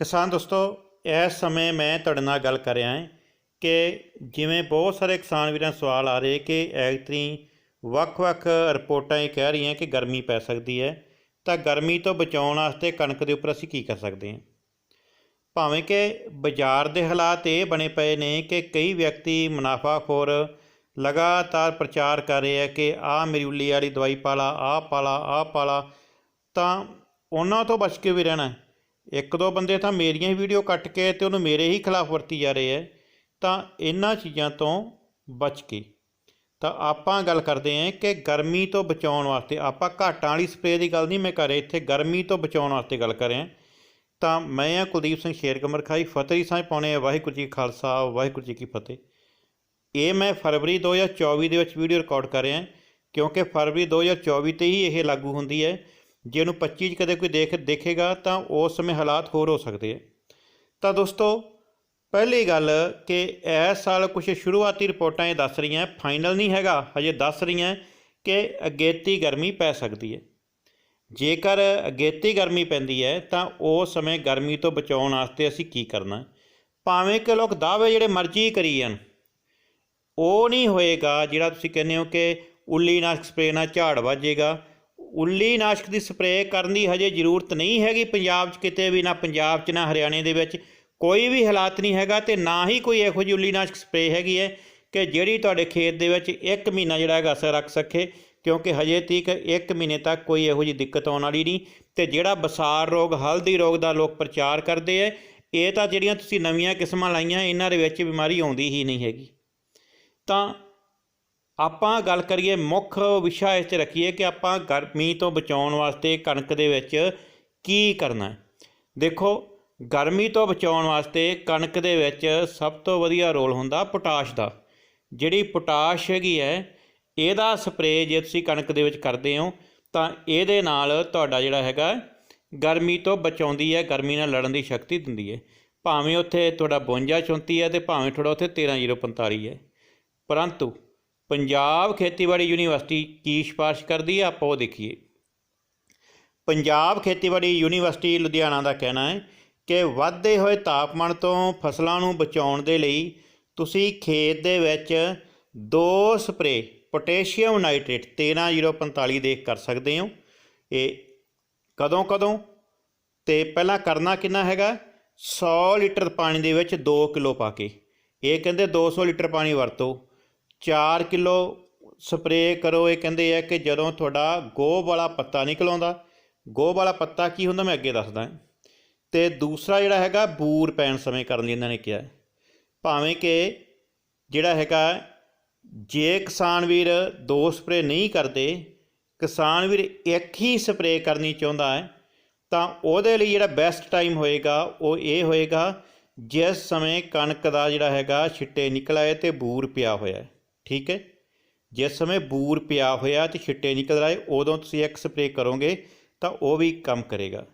ਕਿਸਾਨ ਦੋਸਤੋ, ਇਸ ਸਮੇਂ ਮੈਂ ਤੁਹਾਡੇ ਨਾਲ ਗੱਲ ਕਰ ਰਿਹਾ ਹਾਂ ਕਿ ਜਿਵੇਂ ਬਹੁਤ ਸਾਰੇ ਕਿਸਾਨ ਵੀਰਾਂ ਸਵਾਲ ਆ ਰਹੇ ਕਿ ਐਗਤਰੀ ਵੱਖ-ਵੱਖ ਰਿਪੋਰਟਾਂ ਇਹ ਕਹਿ ਰਹੀਆਂ ਕਿ ਗਰਮੀ ਪੈ ਸਕਦੀ ਹੈ, ਤਾਂ ਗਰਮੀ ਤੋਂ ਬਚਾਉਣ ਵਾਸਤੇ ਕਣਕ ਦੇ ਉੱਪਰ ਅਸੀਂ ਕੀ ਕਰ ਸਕਦੇ ਹਾਂ? ਭਾਵੇਂ ਕਿ ਬਾਜ਼ਾਰ ਦੇ ਹਾਲਾਤ ਇਹ ਬਣੇ ਪਏ ਨੇ ਕਿ ਕਈ ਵਿਅਕਤੀ ਮੁਨਾਫਾਖੋਰ ਲਗਾਤਾਰ ਪ੍ਰਚਾਰ ਕਰ ਰਹੇ ਆ ਕਿ ਆਹ ਮੇਰੀ ਵਾਲੀ ਦਵਾਈ ਪਾਲਾ, ਆਹ ਪਾ ਲਾ ਆਹ ਪਾਲਾ, ਤਾਂ ਉਹਨਾਂ ਤੋਂ ਬਚ ਕੇ ਵੀ ਰਹਿਣਾ ਇੱਕ ਦੋ ਬੰਦੇ ਤਾਂ ਮੇਰੀਆਂ ਹੀ ਵੀਡੀਓ ਕੱਟ ਕੇ ਤੇ ਉਹਨੂੰ ਮੇਰੇ ਹੀ ਖਿਲਾਫ ਵਰਤੀ ਜਾ ਰਹੇ ਹੈ ਤਾਂ ਇਹਨਾਂ ਚੀਜ਼ਾਂ ਤੋਂ ਬਚ ਕੇ। ਤਾਂ ਆਪਾਂ ਗੱਲ ਕਰਦੇ ਹਾਂ ਕਿ ਗਰਮੀ ਤੋਂ ਬਚਾਉਣ ਵਾਸਤੇ, ਆਪਾਂ ਘਾਟਾਂ ਵਾਲੀ ਸਪਰੇਅ ਦੀ ਗੱਲ ਨਹੀਂ ਮੈਂ ਕਰ ਰਿਹਾ, ਇੱਥੇ ਗਰਮੀ ਤੋਂ ਬਚਾਉਣ ਵਾਸਤੇ ਗੱਲ ਕਰ ਰਿਹਾ। ਤਾਂ ਮੈਂ ਆ ਕੁਲਦੀਪ ਸਿੰਘ ਸ਼ੇਰਕਮਰ ਖਾਈ, ਫਤਿਹ ਸਾਂਝ ਪਾਉਣੇ ਆ, ਵਾਹਿਗੁਰੂ ਜੀ ਖਾਲਸਾ, ਵਾਹਿਗੁਰੂ ਜੀ ਕੀ ਫਤਿਹ। ਇਹ ਮੈਂ ਫਰਵਰੀ 2024 ਦੇ ਵਿੱਚ ਵੀਡੀਓ ਰਿਕਾਰਡ ਕਰ ਰਿਹਾ, ਕਿਉਂਕਿ ਫਰਵਰੀ 2024 ਤੇ ਹੀ ਇਹ ਲਾਗੂ ਹੁੰਦੀ ਹੈ ਜੇ ਇਹਨੂੰ 25 ਚ ਕਦੇ ਕੋਈ ਦੇਖ, ਦੇਖੇਗਾ ਤਾਂ ਉਸ ਸਮੇਂ ਹਾਲਾਤ ਹੋਰ ਹੋ ਸਕਦੇ ਆ। ਤਾਂ ਦੋਸਤੋ, ਪਹਿਲੀ ਗੱਲ ਕਿ ਇਸ ਸਾਲ ਕੁਝ ਸ਼ੁਰੂਆਤੀ ਰਿਪੋਰਟਾਂ ਇਹ ਦੱਸ ਰਹੀਆਂ, ਫਾਈਨਲ ਨਹੀਂ ਹੈਗਾ, ਹਜੇ ਦੱਸ ਰਹੀਆਂ ਕਿ ਅਗੇਤੀ ਗਰਮੀ ਪੈ ਸਕਦੀ ਹੈ। ਜੇਕਰ ਅਗੇਤੀ ਗਰਮੀ ਪੈਂਦੀ ਹੈ, ਤਾਂ ਉਸ ਸਮੇਂ ਗਰਮੀ ਤੋਂ ਬਚਾਉਣ ਵਾਸਤੇ ਅਸੀਂ ਕੀ ਕਰਨਾ? ਭਾਵੇਂ ਕਿ ਲੋਕ ਦਾਅਵੇ ਜਿਹੜੇ ਮਰਜ਼ੀ ਕਰੀ ਜਾਣ, ਉਹ ਨਹੀਂ ਹੋਏਗਾ ਜਿਹੜਾ ਤੁਸੀਂ ਕਹਿੰਦੇ ਹੋ ਕਿ ਉੱਲੀ ਨਾਸ਼ਕ ਸਪਰੇਅ ਨਾਲ ਝਾੜ ਵੱਜੇਗਾ ਉੱਲੀ ਨਾਸ਼ਕ ਦੀ ਸਪਰੇਅ ਕਰਨ ਦੀ ਹਜੇ ਜ਼ਰੂਰਤ ਨਹੀਂ ਹੈਗੀ ਪੰਜਾਬ 'ਚ ਕਿਤੇ ਵੀ, ਨਾ ਪੰਜਾਬ 'ਚ, ਨਾ ਹਰਿਆਣੇ ਦੇ ਵਿੱਚ। ਕੋਈ ਵੀ ਹਾਲਾਤ ਨਹੀਂ ਹੈਗਾ ਤੇ ਨਾ ਹੀ ਕੋਈ ਇਹੋ ਜਿਹੀ ਉੱਲੀ ਨਾਸ਼ਕ ਸਪਰੇਅ ਹੈਗੀ ਹੈ ਕਿ ਜਿਹੜੀ ਤੁਹਾਡੇ ਖੇਤ ਦੇ ਵਿੱਚ ਇੱਕ ਮਹੀਨਾ ਜਿਹੜਾ ਹੈਗਾ ਅਸਰ ਰੱਖ ਸਕੇ, ਕਿਉਂਕਿ ਹਜੇ ਤੀਕ ਇੱਕ ਮਹੀਨੇ ਤੱਕ ਕੋਈ ਇਹੋ ਜਿਹੀ ਦਿੱਕਤ ਆਉਣ ਵਾਲੀ ਨਹੀਂ ਤੇ ਜਿਹੜਾ ਬਸਾਰ ਰੋਗ, ਹਲਦੀ ਰੋਗ ਦਾ ਲੋਕ ਪ੍ਰਚਾਰ ਕਰਦੇ ਐ ਇਹ ਤਾਂ ਜਿਹੜੀਆਂ ਤੁਸੀਂ ਨਵੀਆਂ ਕਿਸਮਾਂ ਲਾਈਆਂ, ਇਹਨਾਂ ਦੇ ਵਿੱਚ ਬਿਮਾਰੀ ਆਉਂਦੀ ਹੀ ਨਹੀਂ ਹੈਗੀ। ਤਾਂ ਆਪਾਂ ਗੱਲ ਕਰੀਏ ਮੁੱਖ ਵਿਸ਼ਾ ਇਸ 'ਚ ਰੱਖੀਏ ਕਿ ਆਪਾਂ ਗਰਮੀ ਤੋਂ ਬਚਾਉਣ ਵਾਸਤੇ ਕਣਕ ਦੇ ਵਿੱਚ ਕੀ ਕਰਨਾ ਦੇਖੋ, ਗਰਮੀ ਤੋਂ ਬਚਾਉਣ ਵਾਸਤੇ ਕਣਕ ਦੇ ਵਿੱਚ ਸਭ ਤੋਂ ਵਧੀਆ ਰੋਲ ਹੁੰਦਾ ਪੋਟਾਸ਼ ਦਾ। ਜਿਹੜੀ ਪੋਟਾਸ਼ ਹੈਗੀ ਹੈ, ਇਹਦਾ ਸਪਰੇਅ ਜੇ ਤੁਸੀਂ ਕਣਕ ਦੇ ਵਿੱਚ ਕਰਦੇ ਹੋ, ਤਾਂ ਇਹਦੇ ਨਾਲ ਤੁਹਾਡਾ ਜਿਹੜਾ ਹੈਗਾ ਗਰਮੀ ਤੋਂ ਬਚਾਉਂਦੀ ਹੈ, ਗਰਮੀ ਨਾਲ ਲੜਨ ਦੀ ਸ਼ਕਤੀ ਦਿੰਦੀ ਹੈ। ਭਾਵੇਂ ਉੱਥੇ ਤੁਹਾਡਾ 52 34 ਹੈ ਤੇ ਭਾਵੇਂ ਥੋੜਾ ਉੱਥੇ 13045 ਹੈ। ਪਰੰਤੂ ਪੰਜਾਬ ਖੇਤੀਬਾੜੀ ਯੂਨੀਵਰਸਿਟੀ ਕੀ ਸਿਫਾਰਿਸ਼ ਕਰਦੀ ਹੈ ਆਪਾਂ ਉਹ ਦੇਖੀਏ। ਪੰਜਾਬ ਖੇਤੀਬਾੜੀ ਯੂਨੀਵਰਸਿਟੀ ਲੁਧਿਆਣਾ ਦਾ ਕਹਿਣਾ ਹੈ ਕਿ ਵੱਧਦੇ ਹੋਏ ਤਾਪਮਾਨ ਤੋਂ ਫਸਲਾਂ ਨੂੰ ਬਚਾਉਣ ਦੇ ਲਈ ਤੁਸੀਂ ਖੇਤ ਦੇ ਵਿੱਚ ਦੋ ਸਪਰੇ ਪੋਟਾਸ਼ੀਅਮ ਨਾਈਟ੍ਰੇਟ 13045 ਦੇ ਕਰ ਸਕਦੇ ਹੋ। ਇਹ ਕਦੋਂ ਕਦੋਂ? ਤੇ ਪਹਿਲਾਂ ਕਰਨਾ ਕਿੰਨਾ ਹੈਗਾ? 100 ਲੀਟਰ ਪਾਣੀ ਦੇ ਵਿੱਚ 2 ਕਿਲੋ ਪਾ ਕੇ। ਇਹ ਕਹਿੰਦੇ 200 ਲੀਟਰ ਪਾਣੀ ਵਰਤੋ। 4 ਕਿਲੋ ਸਪਰੇਅ ਕਰੋ। ਇਹ ਕਹਿੰਦੇ ਆ ਕਿ ਜਦੋਂ ਤੁਹਾਡਾ ਗੋਹ ਵਾਲਾ ਪੱਤਾ ਨਿਕਲ ਆਉਂਦਾ, ਗੋਹ ਵਾਲਾ ਪੱਤਾ ਕੀ ਹੁੰਦਾ ਮੈਂ ਅੱਗੇ ਦੱਸਦਾ ਤੇ ਦੂਸਰਾ ਜਿਹੜਾ ਹੈਗਾ, ਬੂਰ ਪੈਣ ਸਮੇਂ ਕਰਨ ਲਈ ਇਹਨਾਂ ਨੇ ਕਿਹਾ ਭਾਵੇਂ ਕਿ ਜਿਹੜਾ ਹੈਗਾ, ਜੇ ਕਿਸਾਨ ਵੀਰ ਦੋ ਸਪਰੇਅ ਨਹੀਂ ਕਰਦੇ, ਕਿਸਾਨ ਵੀਰ ਇੱਕ ਹੀ ਸਪਰੇਅ ਕਰਨੀ ਚਾਹੁੰਦਾ ਹੈ, ਤਾਂ ਉਹਦੇ ਲਈ ਜਿਹੜਾ ਬੈਸਟ ਟਾਈਮ ਹੋਏਗਾ, ਉਹ ਇਹ ਹੋਏਗਾ, ਜਿਸ ਸਮੇਂ ਕਣਕ ਦਾ ਜਿਹੜਾ ਹੈਗਾ, ਛਿੱਟੇ ਨਿਕਲ ਆਏ ਤੇ ਬੂਰ ਪਿਆ ਹੋਇਆ ਹੈ। ਠੀਕ ਹੈ? ਜਿਸ ਸਮੇਂ ਬੂਰ ਪਿਆ ਹੋਇਆ ਤੇ ਛਿੱਟੇ ਨਿਕਲ ਰਹੇ ਉਦੋਂ ਤੁਸੀਂ ਇੱਕ ਸਪਰੇਅ ਕਰੋਗੇ, ਤਾਂ ਉਹ ਵੀ ਕੰਮ ਕਰੇਗਾ।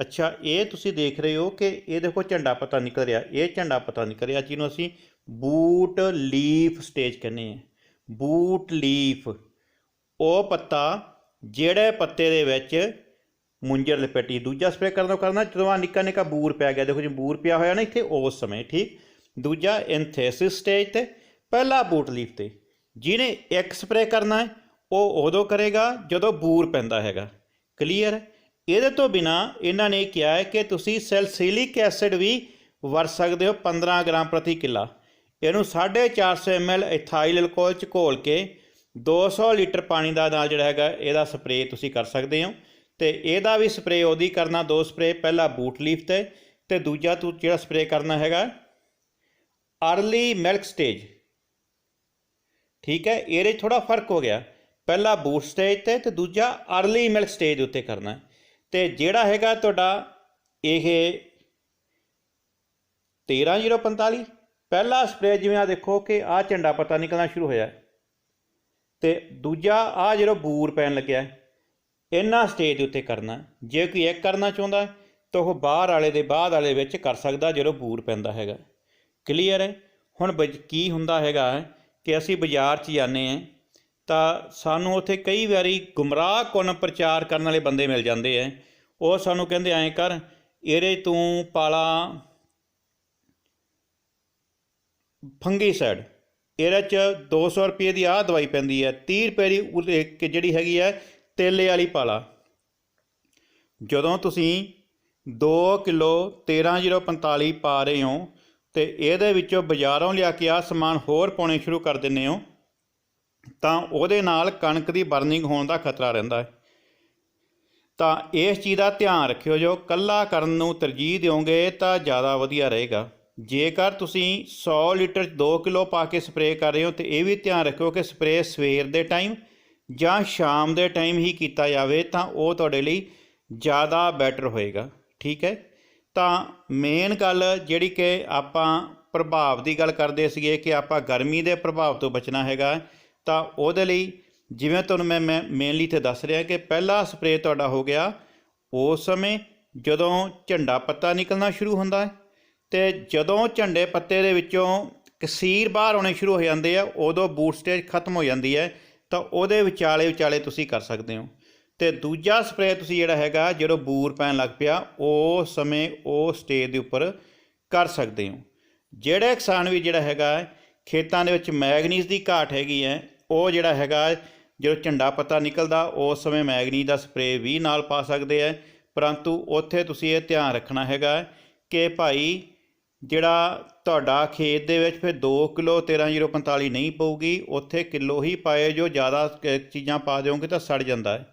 ਅੱਛਾ, ਇਹ ਤੁਸੀਂ ਦੇਖ ਰਹੇ ਹੋ ਕਿ ਇਹ ਦੇਖੋ ਝੰਡਾ ਪੱਤਾ ਨਿਕਲ ਰਿਹਾ। ਇਹ ਝੰਡਾ ਪੱਤਾ ਨਿਕਲ ਰਿਹਾ ਜਿਹਨੂੰ ਅਸੀਂ ਬੂਟ ਲੀਫ ਸਟੇਜ ਕਹਿੰਦੇ ਆ ਬੂਟ ਲੀਫ। ਉਹ ਪੱਤਾ ਜਿਹੜੇ ਪੱਤੇ ਦੇ ਵਿੱਚ ਮੁੰਜਰ ਲਪੇਟੀ, ਦੂਜਾ ਸਪਰੇਅ ਕਰਨ ਤੋਂ ਕਰਨਾ, ਜਦੋਂ ਆ ਨਿੱਕਾ ਨਿੱਕਾ ਬੂਰ ਪਿਆ ਗਿਆ, ਦੇਖੋ ਜੀ ਬੂਰ ਪਿਆ ਹੋਇਆ ਨਾ ਇੱਥੇ, ਉਸ ਸਮੇਂ, ਠੀਕ? ਦੂਜਾ, ਇੰਥੈਸਿਸ ਸਟੇਜ ਤੇ ਪਹਿਲਾ ਬੂਟ ਲੀਫ ਤੇ। ਜਿਹਨੇ ਇੱਕ ਸਪਰੇਅ ਕਰਨਾ ਹੈ, ਉਹ ਉਦੋਂ ਕਰੇਗਾ ਜਦੋਂ ਬੂਰ ਪੈਂਦਾ ਹੈਗਾ। ਕਲੀਅਰ? ਇਹਦੇ ਤੋਂ ਬਿਨਾ ਇਹਨਾਂ ਨੇ ਕਿਹਾ ਹੈ ਕਿ ਤੁਸੀਂ ਸੈਲਸੀਲਿਕ ਐਸਿਡ ਵੀ ਵਰਤ ਸਕਦੇ ਹੋ 15 ਗ੍ਰਾਮ ਪ੍ਰਤੀ ਕਿੱਲਾ। ਇਹਨੂੰ 450 ml ਇਥਾਈਲ ਅਲਕੋਹਲ ਚ ਘੋਲ ਕੇ 200 ਲੀਟਰ ਪਾਣੀ ਦਾ ਨਾਲ ਜਿਹੜਾ ਹੈਗਾ, ਇਹਦਾ ਸਪਰੇਅ ਤੁਸੀਂ ਕਰ ਸਕਦੇ ਹੋ। ਤੇ ਇਹਦਾ ਵੀ ਸਪਰੇਅ ਉਹਦੀ ਕਰਨਾ, ਦੋ ਸਪਰੇਅ, ਪਹਿਲਾ ਬੂਟ ਲੀਫ ਤੇ। ਤੇ ਦੂਜਾ ਤੂੰ ਜਿਹੜਾ ਸਪਰੇਅ ਕਰਨਾ ਹੈਗਾ, ਅਰਲੀ ਮਿਲਕ ਸਟੇਜ। ਠੀਕ ਹੈ, ਇਹਦੇ ਥੋੜਾ ਫ਼ਰਕ ਹੋ ਗਿਆ। ਪਹਿਲਾ ਬੂਟ ਸਟੇਜ ਤੇ ਤੇ ਦੂਜਾ ਅਰਲੀ ਮਿਲਕ ਸਟੇਜ ਦੇ ਉੱਤੇ ਕਰਨਾ ਹੈ। ਤੇ ਜਿਹੜਾ ਹੈਗਾ ਤੁਹਾਡਾ ਇਹ 13045 ਪਹਿਲਾ ਸਪਰੇਅ ਜਿਵੇਂ ਆ ਦੇਖੋ ਕਿ ਆ ਝੰਡਾ ਪਤਾ ਨਿਕਲਣਾ ਸ਼ੁਰੂ ਹੋਇਆ ਤੇ ਦੂਜਾ ਆ ਜਿਹੜਾ ਬੂਰ ਪੈਣ ਲੱਗਿਆ ਇਹਨਾਂ ਸਟੇਜ ਦੇ ਉੱਤੇ ਕਰਨਾ ਜੇ ਕੋਈ ਇੱਕ ਕਰਨਾ ਚਾਹੁੰਦਾ ਤਾਂ ਉਹ ਬਾਹਰ ਵਾਲੇ ਦੇ ਬਾਅਦ ਵਾਲੇ ਵਿੱਚ ਕਰ ਸਕਦਾ ਜਦੋਂ ਬੂਰ ਪੈਂਦਾ ਹੈਗਾ। ਕਲੀਅਰ ਹੈ? ਹੁਣ ਬਜ- ਕੀ ਹੁੰਦਾ ਹੈਗਾ ਕਿ ਅਸੀਂ ਬਾਜ਼ਾਰ 'ਚ ਜਾਂਦੇ ਹਾਂ, ਤਾਂ ਸਾਨੂੰ ਉੱਥੇ ਕਈ ਵਾਰੀ ਗੁੰਮਰਾਹ ਕੁਨ ਪ੍ਰਚਾਰ ਕਰਨ ਵਾਲੇ ਬੰਦੇ ਮਿਲ ਜਾਂਦੇ ਐ ਉਹ ਸਾਨੂੰ ਕਹਿੰਦੇ ਐਂ ਕਰ, ਇਹਦੇ ਤੋਂ ਪਾਲਾ ਫੰਗੀਸਾਈਡ। ਇਹਦੇ ਚ 200 ਰੁਪਏ ਦੀ ਆਹ ਦਵਾਈ ਪੈਂਦੀ ਹੈ 30 ਰੁਪਏ ਦੀ ਉਰੇ ਜਿਹੜੀ ਹੈਗੀ ਹੈ ਤੇਲੇ ਵਾਲੀ ਪਾਲਾ। ਜਦੋਂ ਤੁਸੀਂ 2 ਕਿਲੋ 13045 ਪਾ ਰਹੇ ਹੋ ਤੇ ਇਹਦੇ ਵਿੱਚੋਂ ਬਾਜ਼ਾਰੋਂ ਲਿਆ ਕੇ ਆ ਸਮਾਨ ਹੋਰ ਪਾਉਣੇ ਸ਼ੁਰੂ ਕਰ ਦਿੰਦੇ ਹੋ, ਤਾਂ ਉਹਦੇ ਨਾਲ ਕਣਕ ਦੀ ਬਰਨਿੰਗ ਹੋਣ ਦਾ ਖਤਰਾ ਰਹਿੰਦਾ ਹੈ। ਤਾਂ ਇਸ ਚੀਜ਼ ਦਾ ਧਿਆਨ ਰੱਖਿਓ, ਜੋ ਕੱਲਾ ਕਰਨ ਨੂੰ ਤਰਜੀਹ ਦਿਓਗੇ ਤਾਂ ਜ਼ਿਆਦਾ ਵਧੀਆ ਰਹੇਗਾ। ਜੇਕਰ ਤੁਸੀਂ 100 ਲੀਟਰ 'ਚ 2 ਕਿਲੋ ਪਾ ਕੇ ਸਪਰੇਅ ਕਰ ਰਹੇ ਹੋ, ਤੇ ਇਹ ਵੀ ਧਿਆਨ ਰੱਖਿਓ ਕਿ ਸਪਰੇਅ ਸਵੇਰ ਦੇ ਟਾਈਮ ਜਾਂ ਸ਼ਾਮ ਦੇ ਟਾਈਮ ਹੀ ਕੀਤਾ ਜਾਵੇ, ਤਾਂ ਉਹ ਤੁਹਾਡੇ ਲਈ ਜ਼ਿਆਦਾ ਬੈਟਰ ਹੋਏਗਾ। ਠੀਕ ਹੈ? ਤਾਂ ਮੇਨ ਗੱਲ ਜਿਹੜੀ ਕਿ ਆਪਾਂ ਪ੍ਰਭਾਵ ਦੀ ਗੱਲ ਕਰਦੇ ਸੀਗੇ ਕਿ ਆਪਾਂ ਗਰਮੀ ਦੇ ਪ੍ਰਭਾਵ ਤੋਂ ਬਚਣਾ ਹੈਗਾ, ਤਾਂ ਉਹਦੇ ਲਈ ਜਿਵੇਂ ਤੁਹਾਨੂੰ ਮੈਂ ਮੈਂ ਮੇਨਲੀ ਤੇ ਦੱਸ ਰਿਹਾ ਕਿ ਪਹਿਲਾ ਸਪਰੇਅ ਤੁਹਾਡਾ ਹੋ ਗਿਆ ਉਸ ਸਮੇਂ ਜਦੋਂ ਝੰਡਾ ਪੱਤਾ ਨਿਕਲਣਾ ਸ਼ੁਰੂ ਹੁੰਦਾ ਹੈ ਤੇ ਜਦੋਂ ਝੰਡੇ ਪੱਤੇ ਦੇ ਵਿੱਚੋਂ ਕਸੀਰ ਬਾਹਰ ਆਉਣੇ ਸ਼ੁਰੂ ਹੋ ਜਾਂਦੇ ਆ, ਉਦੋਂ ਬੂਟ ਸਟੇਜ ਖਤਮ ਹੋ ਜਾਂਦੀ ਹੈ, ਤਾਂ ਉਹਦੇ ਵਿਚਾਲੇ ਵਿਚਾਲੇ ਤੁਸੀਂ ਕਰ ਸਕਦੇ ਹੋ। ਤੇ ਦੂਜਾ ਸਪਰੇਅ ਤੁਸੀਂ ਜਿਹੜਾ ਹੈਗਾ ਜਦੋਂ ਬੂਰ ਪੈਣ ਲੱਗ ਪਿਆ, ਉਹ ਸਮੇਂ ਉਹ ਸਟੇਜ ਦੇ ਉੱਪਰ ਕਰ ਸਕਦੇ ਹੋ। ਜਿਹੜੇ ਕਿਸਾਨ ਵੀ ਜਿਹੜਾ ਹੈਗਾ, ਖੇਤਾਂ ਦੇ ਵਿੱਚ ਮੈਗਨੀਜ਼ ਦੀ ਘਾਟ ਹੈਗੀ ਹੈ, ਉਹ ਜਿਹੜਾ ਹੈਗਾ, ਜਦੋਂ ਝੰਡਾ ਪੱਤਾ ਨਿਕਲਦਾ, ਉਸ ਸਮੇਂ ਮੈਗਨੀਜ਼ ਦਾ ਸਪਰੇਅ ਵੀ ਨਾਲ ਪਾ ਸਕਦੇ ਆ ਪਰੰਤੂ ਉੱਥੇ ਤੁਸੀਂ ਇਹ ਧਿਆਨ ਰੱਖਣਾ ਹੈਗਾ ਕਿ ਭਾਈ ਜਿਹੜਾ ਤੁਹਾਡਾ ਖੇਤ ਦੇ ਵਿੱਚ ਫਿਰ 2 ਕਿਲੋ 13045 ਨਹੀਂ ਪਊਗੀ, ਉੱਥੇ ਕਿਲੋ ਹੀ ਪਾਏ ਜੋ ਜ਼ਿਆਦਾ ਚੀਜ਼ਾਂ ਪਾ ਦਿਓਗੇ ਤਾਂ ਸੜ ਜਾਂਦਾ ਹੈ।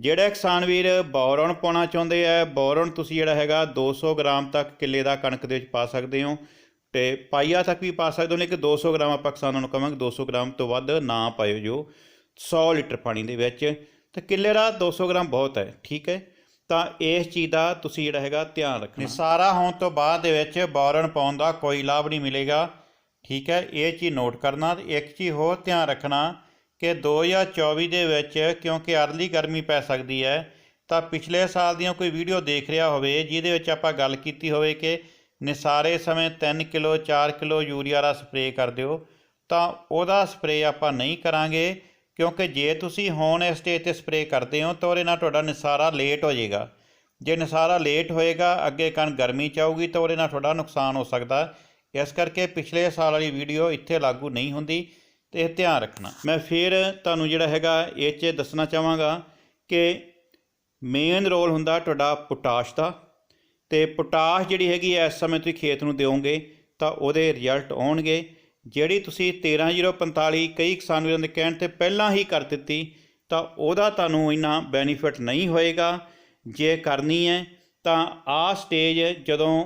ਜਿਹੜਾ ਕਿਸਾਨ ਵੀਰ ਬੋਰਨ ਪਾਉਣਾ ਚਾਹੁੰਦੇ ਆ, ਬੋਰਨ ਤੁਸੀਂ ਜਿਹੜਾ ਹੈਗਾ 200 ਗ੍ਰਾਮ ਤੱਕ ਕਿੱਲੇ ਦਾ ਕਣਕ ਦੇ ਵਿੱਚ ਪਾ ਸਕਦੇ ਹੋ ਤੇ ਪਾਈਆ ਤੱਕ ਵੀ ਪਾ ਸਕਦੇ ਹੋ, ਲੇਕਿਨ 200 ਗ੍ਰਾਮ ਆਪਾਂ ਕਿਸਾਨਾਂ ਨੂੰ ਕਹਾਂਗੇ 200 ਗ੍ਰਾਮ ਤੋਂ ਵੱਧ ਨਾ ਪਾਇਓ ਜੋ 100 ਲੀਟਰ ਪਾਣੀ ਦੇ ਵਿੱਚ। ਤੇ ਕਿੱਲੇ ਦਾ 200 ਗ੍ਰਾਮ ਬਹੁਤ ਹੈ, ਠੀਕ ਹੈ? ਤਾਂ ਇਸ ਚੀਜ਼ ਦਾ ਤੁਸੀਂ ਜਿਹੜਾ ਹੈਗਾ ਧਿਆਨ ਰੱਖਣਾ। ਸਾਰਾ ਹੋਣ ਤੋਂ ਬਾਅਦ ਦੇ ਵਿੱਚ ਬੋਰਨ ਪਾਉਣ ਦਾ ਕੋਈ ਲਾਭ ਨਹੀਂ ਮਿਲੇਗਾ, ਠੀਕ ਹੈ? ਇਹ ਚੀਜ਼ ਨੋਟ ਕਰਨਾ ਤੇ ਇੱਕ ਚੀਜ਼ ਹੋਰ ਧਿਆਨ ਰੱਖਣਾ ਕਿ 2024 ਦੇ ਵਿੱਚ ਕਿਉਂਕਿ ਅਰਲੀ ਗਰਮੀ ਪੈ ਸਕਦੀ ਹੈ, ਤਾਂ ਪਿਛਲੇ ਸਾਲ ਦੀਆਂ ਕੋਈ ਵੀਡੀਓ ਦੇਖ ਰਿਹਾ ਹੋਵੇ, ਜਿਹਦੇ ਵਿੱਚ ਆਪਾਂ ਗੱਲ ਕੀਤੀ ਹੋਵੇ ਕਿ ਨਿਸਾਰੇ ਸਮੇਂ 3 ਕਿਲੋ 4 ਕਿਲੋ ਯੂਰੀਆ ਦਾ ਸਪਰੇਅ ਕਰ ਦਿਓ, ਤਾਂ ਉਹਦਾ ਸਪਰੇਅ ਆਪਾਂ ਨਹੀਂ ਕਰਾਂਗੇ, ਕਿਉਂਕਿ ਜੇ ਤੁਸੀਂ ਹੁਣ ਇਸ ਸਟੇਜ ਤੇ ਸਪਰੇਅ ਕਰਦੇ ਹੋ, ਤਾਂ ਉਹਦੇ ਨਾਲ ਤੁਹਾਡਾ ਨਿਸਾਰਾ ਲੇਟ ਹੋ ਜਾਏਗਾ। ਜੇ ਨਿਸਾਰਾ ਲੇਟ ਹੋਏਗਾ, ਅੱਗੇ ਕਣ ਗਰਮੀ ਚ ਆਊਗੀ, ਤਾਂ ਉਹਦੇ ਨਾਲ ਤੁਹਾਡਾ ਨੁਕਸਾਨ ਹੋ ਸਕਦਾ। ਇਸ ਕਰਕੇ ਪਿਛਲੇ ਸਾਲ ਵਾਲੀ ਵੀਡੀਓ ਇੱਥੇ ਲਾਗੂ ਨਹੀਂ ਹੁੰਦੀ। ਤੇ ਇਹ ਧਿਆਨ ਰੱਖਣਾ। ਮੈਂ ਫਿਰ ਤੁਹਾਨੂੰ ਜਿਹੜਾ ਹੈਗਾ ਇਹ 'ਚ ਦੱਸਣਾ ਚਾਹਾਂਗਾ ਕਿ ਮੇਨ ਰੋਲ ਹੁੰਦਾ ਤੁਹਾਡਾ ਪੋਟਾਸ਼ ਦਾ। ਤੇ ਪੋਟਾਸ਼ ਜਿਹੜੀ ਹੈਗੀ ਇਸ ਸਮੇਂ ਤੁਸੀਂ ਖੇਤ ਨੂੰ ਦਿਓਗੇ, ਤਾਂ ਉਹਦੇ ਰਿਜ਼ਲਟ ਆਉਣਗੇ। ਜਿਹੜੀ ਤੁਸੀਂ 13045 ਕਈ ਕਿਸਾਨ ਵੀਰਾਂ ਦੇ ਕਹਿਣ ਤੇ ਪਹਿਲਾਂ ਹੀ ਕਰ ਦਿੱਤੀ, ਤਾਂ ਉਹਦਾ ਤੁਹਾਨੂੰ ਇੰਨਾ ਬੈਨੀਫਿਟ ਨਹੀਂ ਹੋਏਗਾ। ਜੇ ਕਰਨੀ ਹੈ ਤਾਂ ਆਹ ਸਟੇਜ ਜਦੋਂ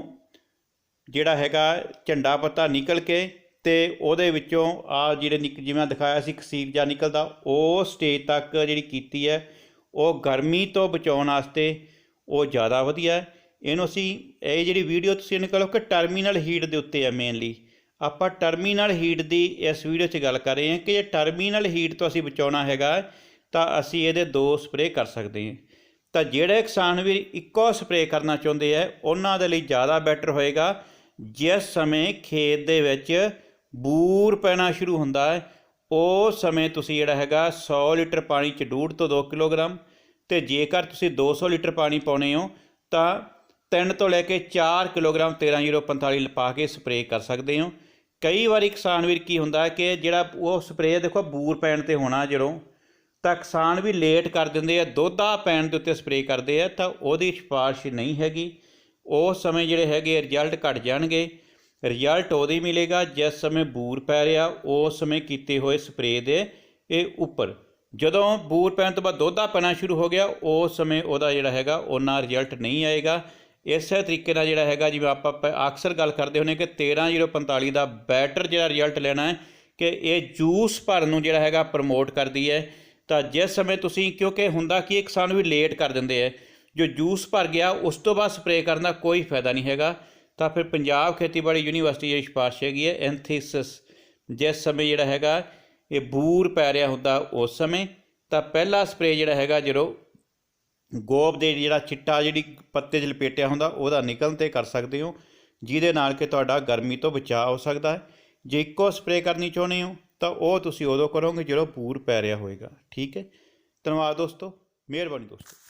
ਜਿਹੜਾ ਹੈਗਾ ਝੰਡਾ ਪੱਤਾ ਨਿਕਲ ਕੇ ਤੇ ਉਹਦੇ ਵਿੱਚੋਂ ਆ ਜਿਹੜੇ ਨਿਕ, ਜਿਵੇਂ ਦਿਖਾਇਆ ਸੀ ਕਸੀਰ ਜਾਂ ਨਿਕਲਦਾ, ਉਹ ਸਟੇਜ ਤੱਕ ਜਿਹੜੀ ਕੀਤੀ ਹੈ, ਉਹ ਗਰਮੀ ਤੋਂ ਬਚਾਉਣ ਵਾਸਤੇ ਉਹ ਜ਼ਿਆਦਾ ਵਧੀਆ ਹੈ। ਇਹਨੂੰ ਅਸੀਂ, ਇਹ ਜਿਹੜੀ ਵੀਡੀਓ ਤੁਸੀਂ ਨਿਕਲੋ ਕਿ ਟਰਮੀਨਲ ਹੀਟ ਦੇ ਉੱਤੇ ਹੈ ਮੇਨਲੀ ਆਪਾਂ ਟਰਮੀਨਲ ਹੀਟ ਦੀ ਇਸ ਵੀਡੀਓ 'ਚ ਗੱਲ ਕਰ ਰਹੇ ਹਾਂ ਕਿ ਜੇ ਟਰਮੀਨਲ ਹੀਟ ਤੋਂ ਅਸੀਂ ਬਚਾਉਣਾ ਹੈਗਾ, ਤਾਂ ਅਸੀਂ ਇਹਦੇ ਦੋ ਸਪਰੇਅ ਕਰ ਸਕਦੇ ਹਾਂ। ਤਾਂ ਜਿਹੜੇ ਕਿਸਾਨ ਵੀ ਇੱਕੋ ਸਪਰੇਅ ਕਰਨਾ ਚਾਹੁੰਦੇ ਆ ਉਹਨਾਂ ਦੇ ਲਈ ਜ਼ਿਆਦਾ ਬੈਟਰ ਹੋਏਗਾ, ਜਿਸ ਸਮੇਂ ਖੇਤ ਦੇ ਵਿੱਚ ਬੂਰ ਪੈਣਾ ਸ਼ੁਰੂ ਹੁੰਦਾ ਹੈ। ਉਸ ਸਮੇਂ ਤੁਸੀਂ ਜਿਹੜਾ ਹੈਗਾ 100 ਲੀਟਰ ਪਾਣੀ ਚ ਡੂਢ ਤੋਂ 2 ਕਿਲੋਗ੍ਰਾਮ ਤੇ ਜੇਕਰ ਤੁਸੀਂ 200 ਲੀਟਰ ਪਾਣੀ ਪਾਉਣੇ ਹੋ ਤਾਂ 3 ਤੋਂ ਲੈ ਕੇ 4 ਕਿਲੋਗ੍ਰਾਮ 13045 ਪਾ ਕੇ ਸਪਰੇਅ ਕਰ ਸਕਦੇ ਹੋ। ਕਈ ਵਾਰੀ ਕਿਸਾਨ ਵੀਰ ਕੀ ਹੁੰਦਾ ਕਿ ਜਿਹੜਾ ਉਹ ਸਪਰੇਅ ਦੇਖੋ ਬੂਰ ਪੈਣ ਤੇ ਹੋਣਾ ਜਦੋਂ, ਤਾਂ ਕਿਸਾਨ ਵੀ ਲੇਟ ਕਰ ਦਿੰਦੇ ਆ, ਦੁੱਧਾ ਪੈਣ ਦੇ ਉੱਤੇ ਸਪਰੇਅ ਕਰਦੇ ਆ ਤਾਂ ਉਹਦੀ ਸਿਫਾਰਿਸ਼ ਨਹੀਂ ਹੈਗੀ। ਉਸ ਸਮੇਂ ਜਿਹੜੇ ਹੈਗੇ ਰਿਜ਼ਲਟ ਘਟ ਜਾਣਗੇ। ਰਿਜ਼ਲਟ ਉਹਦੀ ਮਿਲੇਗਾ, ਜਿਸ ਸਮੇਂ ਬੂਰ ਪੈ ਰਿਹਾ, ਉਸ ਸਮੇਂ ਕੀਤੇ ਹੋਏ ਸਪਰੇਅ ਦੇ ਇਹ ਉੱਪਰ। ਜਦੋਂ ਬੂਰ ਪੈਣ ਤੋਂ ਬਾਅਦ ਦੁੱਧਾ ਪੈਣਾ ਸ਼ੁਰੂ ਹੋ ਗਿਆ, ਉਸ ਸਮੇਂ ਉਹਦਾ ਜਿਹੜਾ ਹੈਗਾ, ਉਹਨਾਂ ਰਿਜ਼ਲਟ ਨਹੀਂ ਆਏਗਾ। ਇਸੇ ਤਰੀਕੇ ਨਾਲ ਜਿਹੜਾ ਹੈਗਾ, ਜਿਵੇਂ ਆਪਾਂ ਪ- ਅਕਸਰ ਗੱਲ ਕਰਦੇ ਹੁੰਦੇ ਕਿ 13045 ਦਾ ਬੈਟਰ ਜਿਹੜਾ ਰਿਜ਼ਲਟ ਲੈਣਾ ਹੈ, ਕਿ ਇਹ ਜੂਸ ਭਰਨ ਨੂੰ ਜਿਹੜਾ ਹੈਗਾ ਪ੍ਰਮੋਟ ਕਰਦੀ ਹੈ। ਤਾਂ ਜਿਸ ਸਮੇਂ ਤੁਸੀਂ, ਕਿਉਂਕਿ ਹੁੰਦਾ ਕਿ ਇੱਕ ਕਿਸਾਨ ਵੀ ਲੇਟ ਕਰ ਦਿੰਦੇ ਹੈ। ਜੋ ਜੂਸ ਭਰ ਗਿਆ, ਉਸ ਤੋਂ ਬਾਅਦ ਸਪਰੇਅ ਕਰਨ ਦਾ ਕੋਈ ਫਾਇਦਾ ਨਹੀਂ ਹੈਗਾ। ਤਾਂ ਫਿਰ ਪੰਜਾਬ ਖੇਤੀਬਾੜੀ ਯੂਨੀਵਰਸਿਟੀ ਦੀ ਸਿਫਾਰਿਸ਼ ਹੈਗੀ ਹੈ, ਐਂਥੀਸਿਸ ਜਿਸ ਸਮੇਂ ਜਿਹੜਾ ਹੈਗਾ, ਇਹ ਬੂਰ ਪੈ ਰਿਹਾ ਹੁੰਦਾ ਉਸ ਸਮੇਂ, ਤਾਂ ਪਹਿਲਾ ਸਪਰੇਅ ਜਿਹੜਾ ਹੈਗਾ ਜਦੋਂ ਗੋਬ ਦੇ ਜਿਹੜਾ ਚਿੱਟਾ ਜਿਹੜੀ ਪੱਤੇ 'ਚ ਲਪੇਟਿਆ ਹੁੰਦਾ, ਉਹਦਾ ਨਿਕਲਣ ਤੇ ਕਰ ਸਕਦੇ ਹੋ, ਜਿਹਦੇ ਨਾਲ ਕਿ ਤੁਹਾਡਾ ਗਰਮੀ ਤੋਂ ਬਚਾਅ ਹੋ ਸਕਦਾ ਹੈ। ਜੇ ਇੱਕੋ ਸਪਰੇਅ ਕਰਨੀ ਚਾਹੁੰਦੇ ਹੋ, ਤਾਂ ਉਹ ਤੁਸੀਂ ਉਦੋਂ ਕਰੋਗੇ ਜਦੋਂ ਪੂਰ ਪੈ ਰਿਹਾ ਹੋਏਗਾ। ਠੀਕ ਹੈ। ਧੰਨਵਾਦ ਦੋਸਤੋ, ਮਿਹਰਬਾਨੀ ਦੋਸਤੋ।